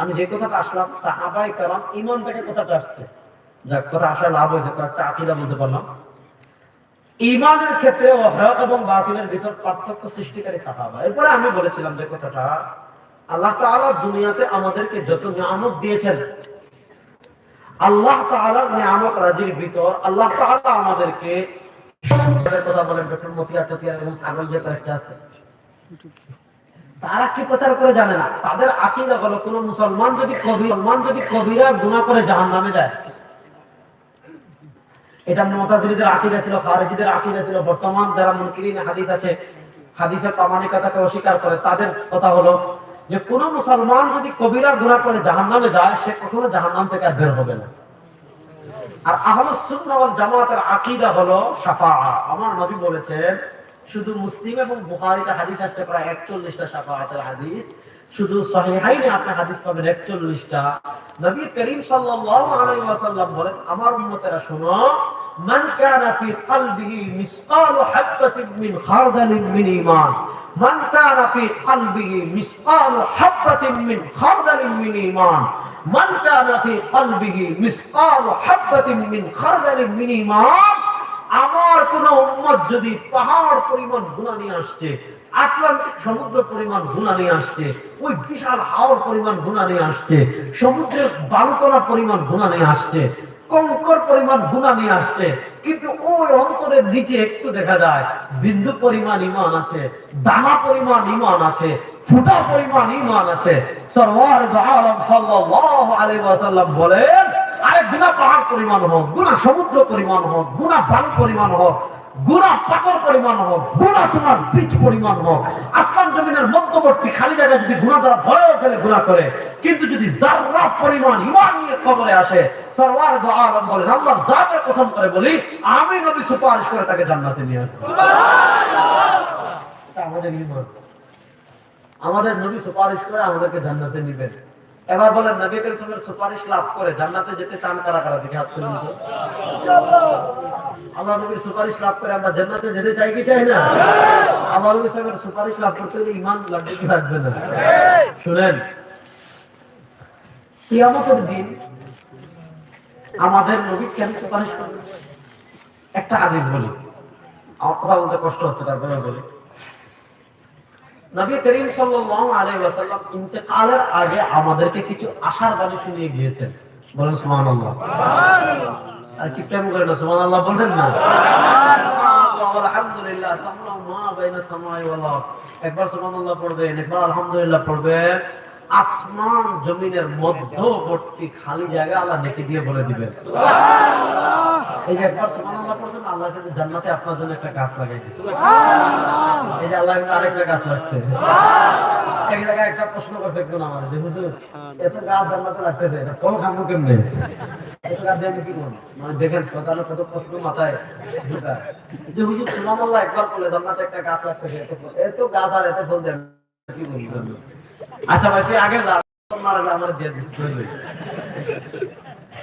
আমি যে কথাটা আসলাম, সাহাবাই কথাটা আসছে। যাক, কথা লাভ হয়েছে, কয়েকটা আকিদা বলতে পারলাম। ইমানের ক্ষেত্রে হক এবং বাতিলের ভিতর পার্থক্য সৃষ্টিকারী সাহাবা। এরপরে আমি বলেছিলাম যে কথাটা আল্লাহ তাআলা দুনিয়াতে আমাদেরকে যত নিয়ামত দিয়েছেন, আল্লাহ তাআলা নিয়ামত রাজির ভিতর আল্লাহ তাআলা আমাদেরকে কথা বলেন ডক্টর মতিয়া এবং ছাগল যে কয়েকটা আছে, তারা কি প্রচার করে জানে না? তাদের আকিদা হলো কোন মুসলমান যদি মুসলমান যদি কবিরা করে যায়, এটা মোতাজিদের আকিদা ছিল, খারেজিদের আকিদা ছিল, বর্তমান যারা মুনকিরিন হাদিস আছে, হাদিসের প্রামাণিকতাকে অস্বীকার করে, তাদের কথা হলো যে কোন মুসলমান যদি কবিরা গুণা করে জাহান্নামে যায়, সে কখনো জাহান্নাম থেকে আর বের হবে না। আর আহমদ জামাতের আকিদা হলো শাফাআ। আমার নবী বলেছেন, শুধু মুসলিম এবং বুখারীতে হাদিস আসছে প্রায় 41টা শাফাআতের হাদিস। শুধু সহিহাইনে আপনি হাদিস পাবেন 41টা নবী করিম ওয়াসাল্লাম বলেন, আমার উম্মতেরা শুনো, মান কানা ফি কলবিহি মিসকাল হাববাতিন মিন খারদালিন মিন ঈমান। মান কানা ফি কলবিহি মিসকাল হাববাতিন মিন খারদালিন মিন ঈমান। মান কানা ফি কলবিহি মিসকাল হাববাতিন মিন খারদালিন মিন ঈমান। আমার কোন উম্মত যদি পাহাড় পরিমাণ গুণা নিয়ে আসছে, আটলান্টিক সমুদ্র পরিমাণ গুণা নিয়ে আসছে, ওই বিশাল হাওর পরিমাণ গুণা নিয়ে আসছে, সমুদ্রের বালুকণা পরিমাণ গুণা নিয়ে আসছে, কঙ্কর পরিমাণ গুণা নিয়ে আসছে, কিন্তু ওই অন্তরের নিচে একটু দেখা যায়। বিন্দু পরিমাণ ইমান আছে, দানা পরিমাণ ইমান আছে, ফুটা পরিমাণ ইমান আছে। সরওয়ার আলম ওয়াসাল্লাম বলেন, আরে পাহাড় পরিমাণ হোক সমুদ্র পরিমাণ হোক বালু পরিমাণ হোক গুণা পাথর পরিমাণ হোক গুণা তোমার বীজ পরিমাণ হোক মধ্যবর্তী খালি জায়গায় যদি গুণা দ্বারা ভরে ফেলে গুণা করে, কিন্তু যদি জাররা পরিমাণ ইমান নিয়ে কবরে আসে সরওয়ার দো আলম বলেন, আল্লাহ জাতের কসম করে বলি, আমি নবী সুপারিশ করে তাকে জান্নাতে নিয়ে আমাদের ইমান আমাদের নবী সুপারিশ করে আমাদেরকে জান্নাতে নিবেন। এবার বলেন নবী করিমের সুপারিশ লাভ করে জান্নাতে যেতে চান কারা কারা? দেখে হাত তুলুন আল্লাহ নবীর সুপারিশ লাভ করে আমরা জান্নাতে যেতে চাই কি চাই না? আল্লাহ নবী সাহেবের সুপারিশ লাভ করতে হলে ইমান লাগবে কি লাগবে না? শুনেন কিয়ামতের দিন আমাদের নবী কেন সুপারিশ করবে। একটা আদেশ বলি। আমার কথা বলতে কষ্ট হচ্ছে তারপরে বলি। নবী করিম সাল্লাল্লাহু আলাইহি ওয়াসাল্লাম ইন্তেকালের আগে আমাদেরকে কিছু আশার বাণী শুনিয়ে গিয়েছেন। বলেন সুবহানাল্লাহ। আর কি প্রেম করে না সুবহানাল্লাহ বলেন না। আলহামদুলিল্লাহ মা বাইনা সামাই ওয়াল আরদ। একবার সুবহানাল্লাহ পড়বেন একবার আলহামদুলিল্লাহ পড়বেন। আসমান জমিনের মধ্যবর্তী খালি জায়গা আল্লাহ নেকি দিয়ে বলে দিবেন। এই যে একবার সুবহানাল্লাহ পড়ছেন আল্লাহ কিন্তু জান্নাতে আপনার জন্য একটা গাছ লাগাই দিয়েছে। এই যে আল্লাহ কিন্তু আরেকটা গাছ লাগছে। এক জায়গায় একটা প্রশ্ন করছে একজন আমার যে হুজুর এত গাছ জান্নাতে লাগতেছে এটা ফল খাব কেমনে? এত গাছ দিয়ে আমি কি করব? মানে দেখেন সকালে কত প্রশ্ন মাথায় ঢুকায়। যে হুজুর সুবহানাল্লাহ একবার বলে জান্নাতে একটা গাছ লাগছে এত এত গাছ আর এত ফল দেন বলব আচ্ছা ভাই তুই আগে যা আমার দিয়ে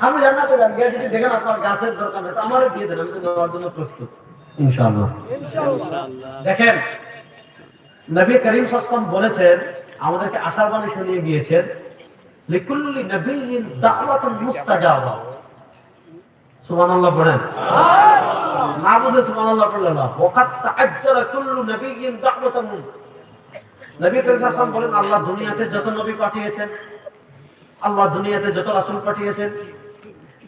আমি জান্নাতে যান গিয়ে যদি দেখেন আপনার গাছের দরকার নেই তো আমারও দিয়ে দেন আমি তো দেওয়ার জন্য প্রস্তুত। ইনশাআল্লাহ। দেখেন নবী করিম সাল্লাম বলেছেন আমাদেরকে আশার বাণী শুনিয়ে গিয়েছেন লিকুল্লি নবিয়্যিন দাওয়াতুন মুস্তাজাবা। সুবহানাল্লাহ পড়েন। না বুঝে সুবহানাল্লাহ পড়লেন না। ওয়াকাত তাআজ্জালা কুল্লু নবিয়্যিন দাওয়াতুন নবী করিম বলেন, আল্লাহ দুনিয়াতে যত নবী পাঠিয়েছেন, আল্লাহ দুনিয়াতে যত রাসূল পাঠিয়েছেন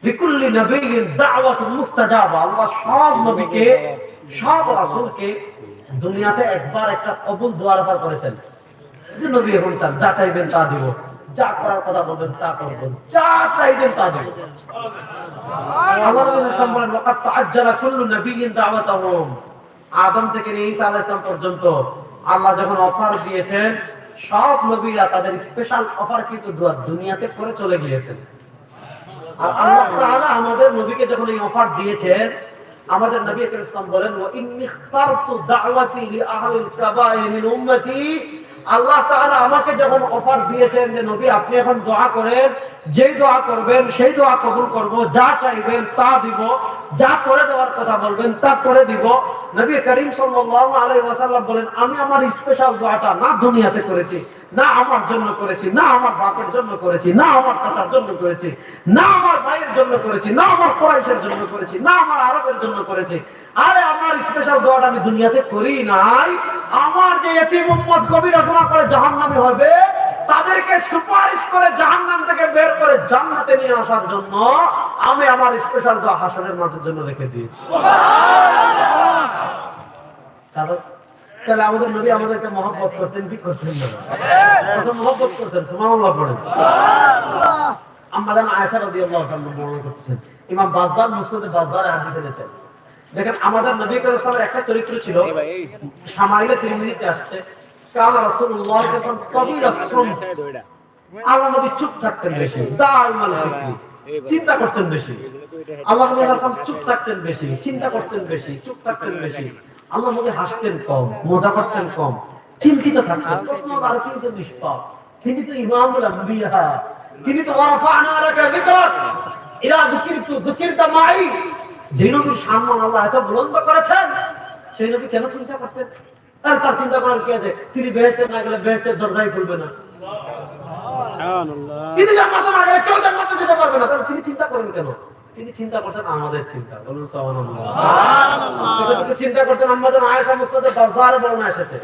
লিকুল্লি নবিয়্যিন দাওয়াতুন মুস্তাজাবা, আল্লাহ সব নবীকে, সব রাসূলকে দুনিয়াতে একবার একটা কবুল করেছেন। যে নবী এখন চান, যা চাইবেন তা দিব। যা করার কথা বলবেন, তা করব যা চাইবেন তা দিব। আল্লাহ কুল্লু আদম থেকে ঈসা আলাইহিস পর্যন্ত আল্লাহ যখন অফার দিয়েছেন, সব নবীরা তাদের স্পেশাল অফার কিন্তু দুনিয়াতে করে চলে গিয়েছেন। আর আল্লাহ তাআলা আমাদের নবীকে যখন এই অফার দিয়েছেন, আমাদের নবী ইসলাম বলেন ইন্নী ইখতারতু দাওয়াতি লি আহলিল মিন উম্মতি। আল্লাহ তাআলা আমাকে যখন অফার দিয়েছেন যে, নবী, আপনি এখন দোয়া করেন, যেই দোয়া করবেন, সেই দোয়া কবুল করব, যা চাইবেন তা দিব। যা করে দেওয়ার কথা বলবেন, তা করে দিব। নবী করিম সাল্লাল্লাহু আলাইহি ওয়াসাল্লাম বলেন, আমি আমার স্পেশাল দোয়াটা না দুনিয়াতে করেছি, না আমার জন্য করেছি, না আমার বাপের জন্য করেছি, না আমার চাচার জন্য করেছি, না আমার ভাইয়ের জন্য করেছি, না আমার কোরাইশের জন্য করেছি, না আমার আরবের জন্য করেছি। আরে আমার স্পেশাল দোয়াটা আমি দুনিয়াতে করি নাই। আমার যে এতিম উম্মত কবিরা গুনাহ করে জাহান্নামে হবে তাদেরকে সুপারিশ করে জাহান্নাম থেকে বের করে জান্নাতে নিয়ে আসার জন্য আমি আমার স্পেশাল দোয়া হাসনের মাঠের জন্য রেখে দিয়েছি। কারণ তাহলে আমাদের নবী আমাদেরকে মহব্বত করতেন কি করতেন না কত মহব্বত করতেন সুবহানাল্লাহ পড়েন আমাদের আয়েশা রাদিয়াল্লাহু তাআলা বর্ণনা করতেছেন ইমাম বাজ্জার মুসনাদে বাজ্জার হাদিস এনেছেন দেখেন আমাদের নবী করিম একটা চরিত্র ছিল সামাইলে তিরমিজিতে আসছে। চিন্তা করতেন বেশি। আল্লাহ নবী হাসান চুপ থাকতেন বেশি, চিন্তা করতেন বেশি, চুপ থাকতেন বেশি। আল্লাহ নবী হাসতেন কম, মজা করতেন কম, চিন্তিত থাকতেন। আর কিন্তু তিনি তো ইমামুল তিনি তো করেছেন, সেই নবী কেন চিন্তা করতেন? আর তার চিন্তা করার কি আছে? তিনি বেহেশতে না গেলে বেহেশতের দরজাই খুলবে না। তিনি জান্নাতে না গেলে কেউ জান্নাতে যেতে পারবে না। তাহলে তিনি চিন্তা করেন কেন? তিনি চিন্তা করতেন আমাদের চিন্তা। বলুন সুবহানাল্লাহ। চিন্তা করতেন আমাদের আয়েশা মুসনাদে বাজারে বর্ণনা এসেছে।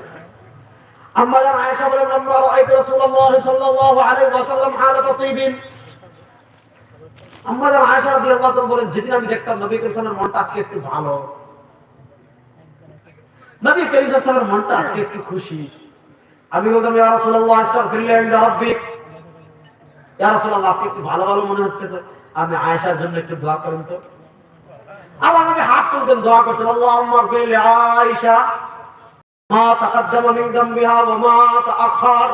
আয়েশা বলেন আমরা রাআইতু রাসূলুল্লাহ সাল্লাল্লাহু আলাইহি ওয়াসাল্লাম হালাতা তাইবিন আয়েশা রাদিয়াল্লাহু তাআলা বলেন যেদিন আমি দেখতাম নবী মনটা আজকে একটু ভালো। নবী করিম মনটা আজকে একটু খুশি। আমি বলতাম, ইয়া রাসূলুল্লাহ রাব্বিক ইয়া রাসূলুল্লাহ, আজকে একটু ভালো ভালো মনে হচ্ছে তো। আপনি আয়েশার জন্য একটু দোয়া করেন তো। হাত তুলতেন, দোয়া করতেন, আল্লাহুম্মা আয়েশা, মা তাকাদ্দামা মিন যামবিহা ওয়া মা তাআখার।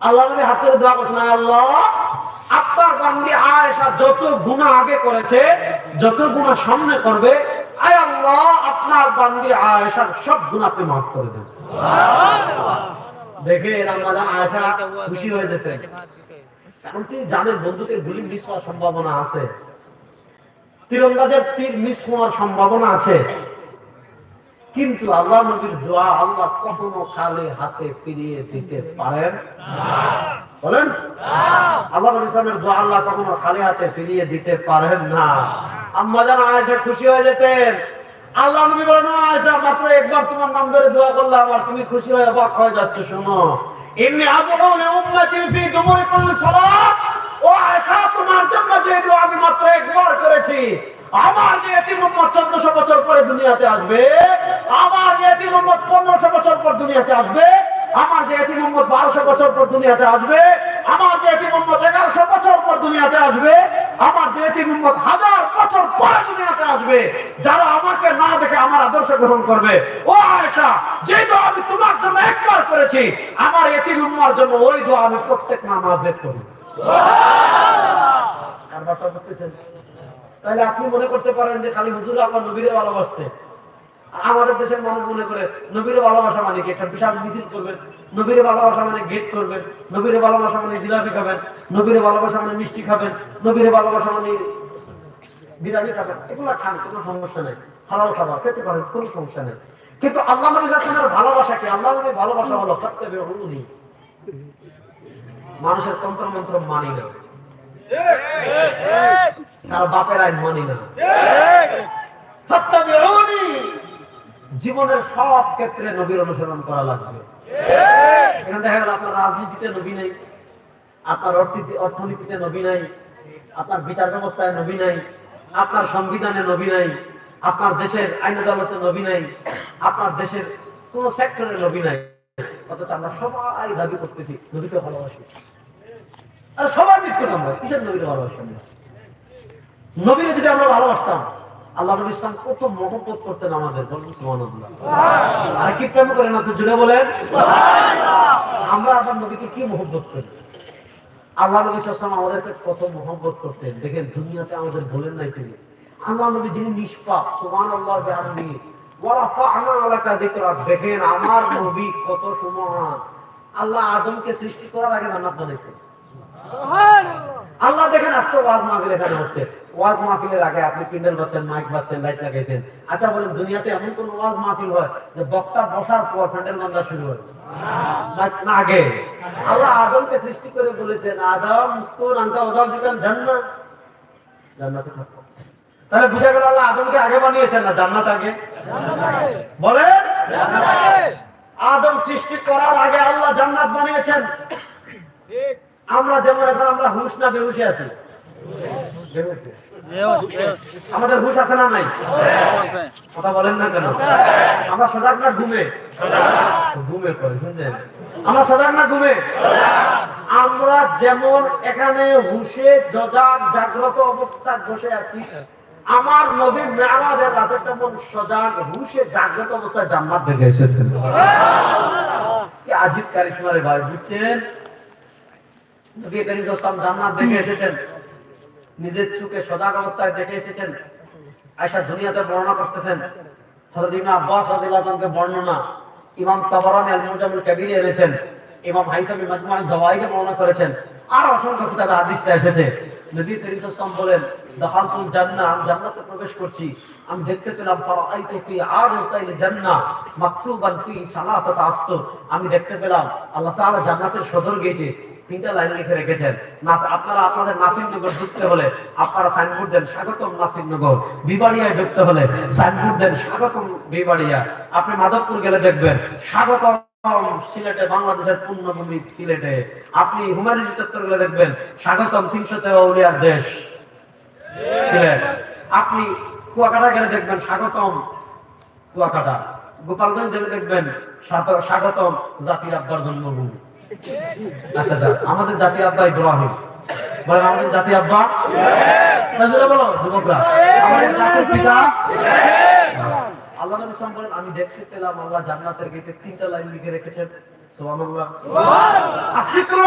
আল্লাহ নবী হাত তুলে দোয়া করতেন আল্লাহ, আপনার বান্দি আয়েশা যত গুনাহ আগে করেছে, যত গুনাহ সামনে করবে আল্লাহ আপনার বান্দি আয়েশার সব আপনি মাফ করে দেন। দেখে আয়েশা খুশি হয়ে তিনি বন্ধুকে গুলি মিস হওয়ার সম্ভাবনা আছে? তীরন্দাজের তীর মিস হওয়ার সম্ভাবনা আছে। কিন্তু আল্লাহ নবীর দোয়া আল্লাহ কখনো খালি হাতে ফিরিয়ে দিতে পারেন বলেন? আল্লাহ ইসলামের দোয়া আল্লাহ কখনো খালি হাতে ফিরিয়ে দিতে পারেন না। আম্মা জান আয়েশা খুশি হয়ে যেতেন। আল্লাহ নবী বলেন "ও আয়েশা মাত্র একবার তোমার নাম ধরে দোয়া করলাম আর তুমি খুশি হয়ে অবাক হয়ে যাচ্ছ, শোনো। এমনি আদৌ উম্মতি ফি দুমুরি কুল্লি সালাত। ও আয়েশা তোমার জন্য যে দোয়া আমি মাত্র একবার করেছি, আমার যে এতিম উম্মত 1400 বছর পরে দুনিয়াতে আসবে, আমার যে এতিম উম্মত 1500 বছর পর দুনিয়াতে আসবে, আমার যে এতিম উম্মত 1200 বছর পর দুনিয়াতে আসবে, আমার যে এতিম উম্মত 1100 বছর পর দুনিয়াতে আসবে, আমার যে এতিম উম্মত হাজার বছর পরে দুনিয়াতে আসবে যারা আমাকে না দেখে আমার আদর্শ গ্রহণ করবে। ও আয়েশা যে দোয়া আমি তোমার জন্য একবার করেছি আমার এতিম উম্মার জন্য ওই দোয়া আমি প্রত্যেক নামাজে করি? তাহলে আপনি মনে করতে পারেন যে খালি হুজুর আমার নবীরে ভালোবাসতে। আমাদের দেশের মানুষ মনে করে নবীরে ভালোবাসা মানে কি? একটা বিশাল মিছিল করবেন নবীরে ভালোবাসা মানে গেট করবেন নবীরে ভালোবাসা মানে জিলাপি খাবেন নবীরে ভালোবাসা মানে মিষ্টি খাবেন নবীরে ভালোবাসা মানে বিরিয়ানি খাবেন এগুলো খান, কোনো সমস্যা নেই। হালাল খাবার, খেতে পারেন, কোনো সমস্যা নেই। কিন্তু আল্লাহ নবী সাল্লামের ভালোবাসা কি? আল্লাহ নবীর ভালোবাসা হলো সত্যি অনুনি মানুষের তন্ত্র মন্ত্র মানি না। তার বাপের আইন মানি না। জীবনের সব ক্ষেত্রে নবীর অনুসরণ করা লাগবে। এখানে দেখা গেল, আপনার রাজনীতিতে নবী নাই, আপনার অর্থনীতি- অর্থনীতিতে নবী নাই, আপনার বিচার ব্যবস্থায় নবী নাই। আপনার সংবিধানে নবী নাই আপনার দেশের আইন আদালতে নবী নাই আপনার দেশের কোন সেক্টরে নবী নাই। অথচ আমরা সবাই দাবি করতেছি নবীকে ভালোবাসি। আর সবাই মৃত্যু আমরা কিসের নবীকে ভালোবাসি আমরা? নবীরে যদি আমরা ভালোবাসতাম আল্লাহ নবী ইসলাম কত মহব্বত করতেন আমাদের বলুন আর কি প্রেম করেন না তো জুড়ে বলেন। আমরা আবার নবীকে কি মহব্বত করি? আল্লাহ নবী সাল্লাম আমাদেরকে কত মোহব্বত করতেন। দেখেন দুনিয়াতে আমাদের বলেন নাই তিনি। আল্লাহ নবী যিনি নিষ্পাপ সুবহানাল্লাহ আল্লাহ যিকরাক দেখেন আমার নবী কত সুমহান আল্লাহ আদমকে সৃষ্টি করার আগে জান্নাত বানাইছেন। আল্লাহ দেখেন আজকে ওয়াজ মাহফিল এখানে হচ্ছে। ওয়াজ মাহফিলের আগে আপনি প্যান্ডেল বাচ্চেন মাইক বাচ্চেন লাইট লাগাইছেন। আচ্ছা বলেন দুনিয়াতে এমন কোন ওয়াজ মাহফিল হয় যে বক্তা বসার পর প্যান্ডেল বান্ধা শুরু হয়? না- আগে। আল্লাহ আদমকে সৃষ্টি করে বলেছেন আদম আনকা ওদাম দিতেন জান্নাত। জান্নাতে থাকো। তাহলে বুঝা গেল আল্লাহ আদমকে আগে বানিয়েছেন না জান্নাত আগে? বলেন। আদম সৃষ্টি করার আগে আল্লাহ জান্নাত বানিয়েছেন। আমরা যেমন এখন আমরা হুশ না বেহুশে আছি? আমাদের হুশ আছে না নাই? কথা বলেন না কেন? আমরা সজাগ না ঘুমে? ঘুমে আমরা সজাগ না ঘুমে? আমরা যেমন এখানে হুশে সজাগ জাগ্রত অবস্থায় বসে আছি, আমার নবী মেয়ারাজের রাতে তেমন সজাগ, হুশে, জাগ্রত অবস্থায় জান্নাত দেখে এসেছেন। কি আজিব কারিশমারে ভাই, বুঝছেন? নবী করিম জান্নাত দেখে এসেছেন। নিজের চোখে সজাগ অবস্থায় দেখে এসেছেন। আয়সা দুনিয়াতে বর্ণনা করতেছেন আব্বাস বর্ণনা ইমাম আল মুজামুল এনেছেন, ইমাম হাইসামি বর্ণনা করেছেন। আর অসংখ্য কিতাবে এসেছে। নবী করিম বলেন আমি জান্নাতে প্রবেশ করছি। আমি দেখতে পেলাম, ফারাআইতু ফি আরতাইল জান্নাহ, মাকতুবান ফি সালাসাত আস্তর। আমি দেখতে পেলাম, আল্লাহ তাআলা জান্নাতের সদর গেটে তিনটা লাইন লিখে রেখেছেন। নাস আপনারা আপনাদের নাসিরনগর ঢুকতে হলে আপনারা সাইনবোর্ড দেন স্বাগতম নাসিরনগর বিবাড়িয়ায় ঢুকতে হলে সাইনবোর্ড দেন স্বাগতম বিবাড়িয়া। আপনি মাধবপুর গেলে দেখবেন, স্বাগতম সিলেটে, বাংলাদেশের পূর্ণভূমি সিলেটে। আপনি হুমায়ুন দেখবেন, স্বাগতম উলিয়ার দেশ সিলেট। আপনি কুয়াকাটা গেলে দেখবেন, স্বাগতম কুয়াকাটা। গোপালগঞ্জ গেলে দেখবেন স্বাগতম জাতির আব্বার জন্মভূমি। আচ্ছা আচ্ছা আমাদের জাতি আব্বা ইব্রাহিম। বলেন, আমাদের জাতি আব্বা? বলো, যুবকরা। আমাদের জাতির পিতা? আল্লাহ নবী সাল্লাল্লাহু বলেন আমি দেখতে পেলাম, আল্লাহ জান্নাতের গেটে তিনটা লাইন লিখে রেখেছেন। সুবহানাল্লাহ। আশিকুল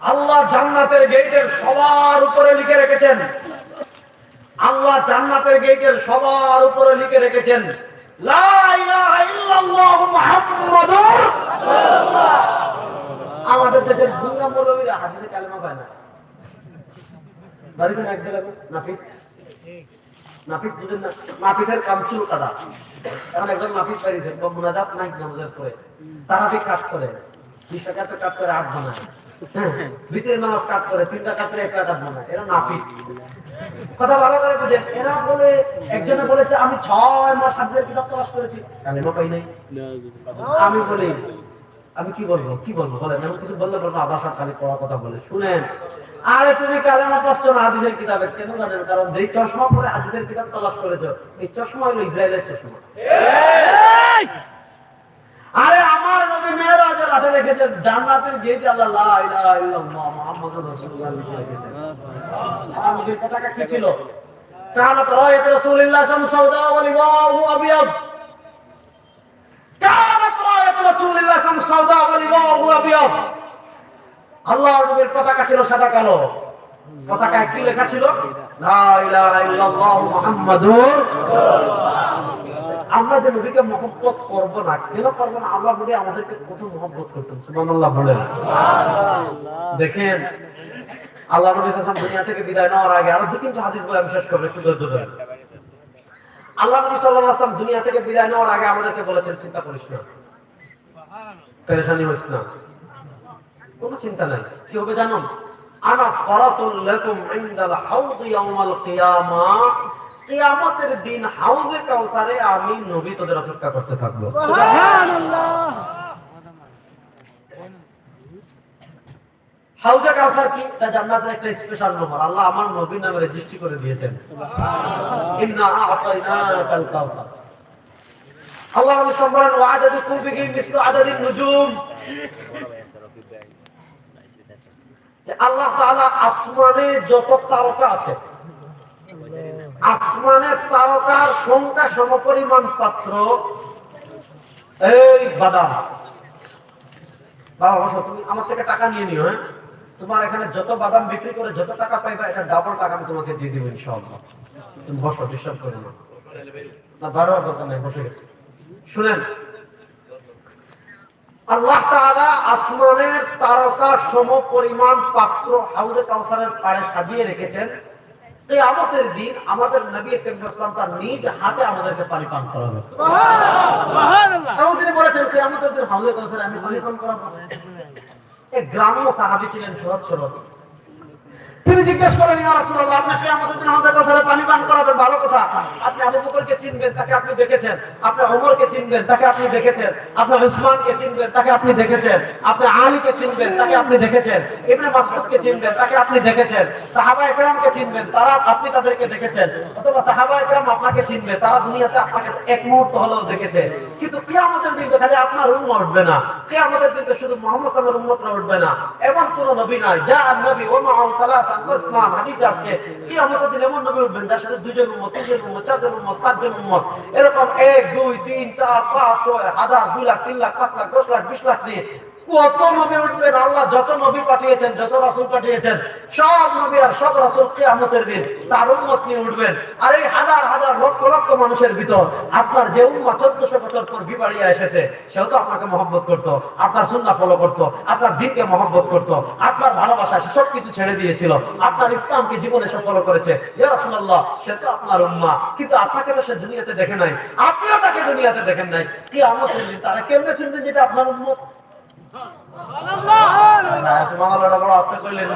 আল্লাহ জান্নাতের গেটের সবার উপরে লিখে রেখেছেন। আল্লাহ জান্নাতের গেটের সবার উপরে লিখে রেখেছেন। আমাদের দেশের গুঙ্গা মৌলবীরা হাদিসে কালেমা পায় না? বাড়িতে এক নাফিক বুঝেন না? নাফিকের কাম চুল কাটা একজন নাফিক পাইছে বা মুনাজাত নাই নামাজের পরে। তারাবি কাজ করে। বিশ টাকাতে কাজ করে, আট বানায় ভিতরে নামাজ কাজ করে তিনটা কাজ করে একটা কাজ বানায় এরা নাফিক। কথা ভালো করে বুঝেন এরা বলে একজনে বলেছে আমি ছয় মাস কিতাব তলাশ করেছি। কালেমা পাই নাই। আমি বলি আমি কি বলব কি বলব? বলেন আমি কিছু বললে বলব আবার খালি পড়া কথা বলে। শুনেন আরে তুমি কালেমা পাচ্ছ না হাদিসের কিতাবে? কেন জানেন? কারণ যেই চশমা পরে হাদিসের কিতাব তলাশ করেছ এই চশমা হলো ইসরায়েলের চশমা। আরে রাতে রেখেছে জান্নাতের গেট আল্লাহ লা ইলাহা ইল্লাল্লাহ মুহাম্মাদুর রাসূলুল্লাহ লিখে নবীর পতাকা কি ছিল? রায়াত রাসূলিল্লাহ ওয়া আবিয়াদ রায়াত রাসূলিল্লাহ ওয়া আবিয়াদ আল্লাহর নবীর পতাকা ছিল সাদা কালো। পতাকায় কি লেখা ছিল? লা ইলাহা ইল্লাল্লাহ মুহাম্মাদুর আমরা যে নবীকে মহব্বত করব না কেন করব না? আল্লাহ নবী আমাদেরকে কত মহব্বত করতেন সুবহানাল্লাহ বলেন। দেখেন আল্লাহ নবী সাল্লাল্লাহু দুনিয়া থেকে বিদায় নেওয়ার আগে আরও দু তিনটা হাদিস বলে আমি শেষ করব একটু ধৈর্য ধরেন। আল্লাহ নবী সাল্লাল্লাহু আলাইহি ওয়াসাল্লাম দুনিয়া থেকে বিদায় নেওয়ার আগে আমাদেরকে বলেছেন চিন্তা করিস না। পেরেশানি হইস না। কোনো চিন্তা নাই। কি হবে জানো? আনা ফরাতুল লাকুম ইনদাল হাউদ ইয়াউমাল কিয়ামা কিয়ামতের দিন হাউজে কাউসারে আমি নবী তোদের অপেক্ষা করতে থাকব। হাউজে কাউসার কি? তা জান্নাতের একটা স্পেশাল নম্বর আল্লাহ আমার নবীর নামে রেজিস্ট্রি করে দিয়েছেন। ইন্না আতাইনাকাল কাউসার আল্লাহ নবী সম্মান ওয়া আদাদু মিসলু আদাদিন নুজুম। আল্লাহ তাআলা আসমানে যত তারকা আছে আসমানের তারকার সংখ্যা সমপরিমাণ পাত্র এই বাদাম। বাবা, বসো, তুমি আমার থেকে টাকা নিয়ে নিও হ্যাঁ? তোমার এখানে যত বাদাম বিক্রি করে যত টাকা পাইবা, এটা ডাবল টাকা আমি তোমাকে দিয়ে দেবো ইনশাআল্লাহ। তুমি বসো ডিস্টার্ব করো না। না, বারো দরকার নেই, বসে গেছে। শুনেন, আল্লাহ তাআলা আসমানের তারকা সম পরিমাণ পাত্র হাউজে কাউসারের পাড়ে সাজিয়ে রেখেছেন। কিয়ামতের দিন আমাদের নবী ইসলাম তার নিজ হাতে আমাদেরকে পানি পান করাবে এবং তিনি বলেছেন কেয়ামতের দিন হামলে করেছেন আমি পানি পান করাবো এক গ্রাম্য সাহাবী ছিলেন সহজ সরল। তিনি জিজ্ঞেস করেন আমাদের পানি পান করাবেন ভালো কথা। আপনি আবু বকরকে চিনবেন, তাকে আপনি দেখেছেন। আপনি চিনবেন, তাকে আপনি দেখেছেন। আপনি উসমানকে চিনবেন, তাকে আপনি দেখেছেন। আপনি আলীকে চিনবেন, তাকে আপনি দেখেছেন। চিনবেন, তাকে আপনি দেখেছেন। সাহাবা একরামকে চিনবেন, তারা আপনি তাদেরকে দেখেছেন। অথবা সাহাবা একরাম আপনাকে চিনবে, তারা দুনিয়াতে আপনাকে এক মুহূর্ত হলেও দেখেছে। কিন্তু কিয়ামতের দিন দেখা যায় আপনার উম্মত উঠবে না। কিয়ামতের দিন শুধু মুহাম্মদ সাল্লাল্লাহু আলাইহি উম্মতরা উঠবে না। এমন কোন নবী নাই, যা নবী ও মাআউ সালাসান আসছে, কিয়ামতের দিন এমন নবী উঠবেন, যার সাথে দুজন উম্মত, তিনজন উম্মত, চারজন উম্মত, পাঁচজন এরকম এক, দুই, তিন, চার, পাঁচ, ছয়, হাজার, দুই লাখ, তিন লাখ, পাঁচ লাখ, দশ লাখ, বিশ লাখ নিয়ে কত নবী উঠবেন? আল্লাহ যত নবী পাঠিয়েছেন, যত রাসূল পাঠিয়েছেন, সব নবী আর সব রাসূল কিয়ামতের দিন তার উম্মত নিয়ে উঠবেন। আর এই হাজার হাজার লক্ষ লক্ষ মানুষের ভিতর আপনার যে উম্মত চোদ্দশো বছর পর বিবাড়িয়া এসেছে, সেও তো আপনাকে মহব্বত করতো, আপনার সুন্নাহ ফলো করতো, আপনার দিনকে মহব্বত করতো, আপনার ভালোবাসা সে সব কিছু ছেড়ে দিয়েছিল, আপনার ইসলামকে জীবনে সে ফলো করেছে। ইয়া রাসূলুল্লাহ, সে তো আপনার উম্মা, কিন্তু আপনাকে তো সে দুনিয়াতে দেখে নাই, আপনিও তাকে দুনিয়াতে দেখেন নাই। কি আমার তারা কেমনে চিনতেন যেটা আপনার সুবহানাল্লাহ বড় আস্তে কইলেন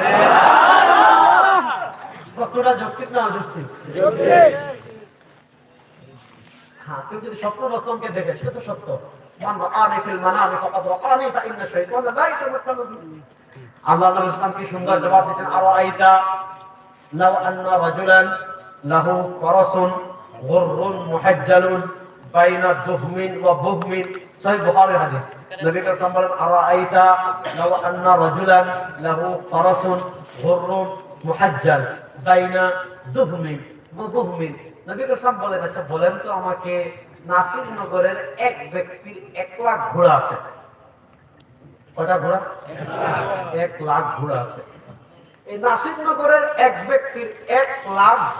প্রশ্নটা যৌক্তিক না অযৌক্তিক কেউ যদি স্বপ্ন রসলমকে দেখে সেটা তো সত্য রাআনি ফিল মানামি ফাকাদ রাআনি ফাইন্না শাইতানা লা ইয়াতামাসালু বি আল্লাহ ইসলাম কি সুন্দর জবাব দিতেন আরও আইতা লাউ আন্না রাজুলান লাহু ফারাসুন গুররুন মুহাজ্জালুন বাইনা দুহমিন ওয়া বুহমিন। সহিহ বুখারী হাদিস। নবী কালাম বলেন আরও আইতা লাউ আন্না রাজুলান লাহু ফারাসুন গুররুন মুহাজ্জাল বাইনা দুহমিন ওয়া বুহমিন। নবী কালাম বলেন আচ্ছা বলেন তো আমাকে নাসির নগরের এক ব্যক্তির এক লাখ ঘোড়া আছে। কটা ঘোড়া? এক লাখ ঘোড়া আছে। এই নাসির নগরের এক ব্যক্তির এক লাখ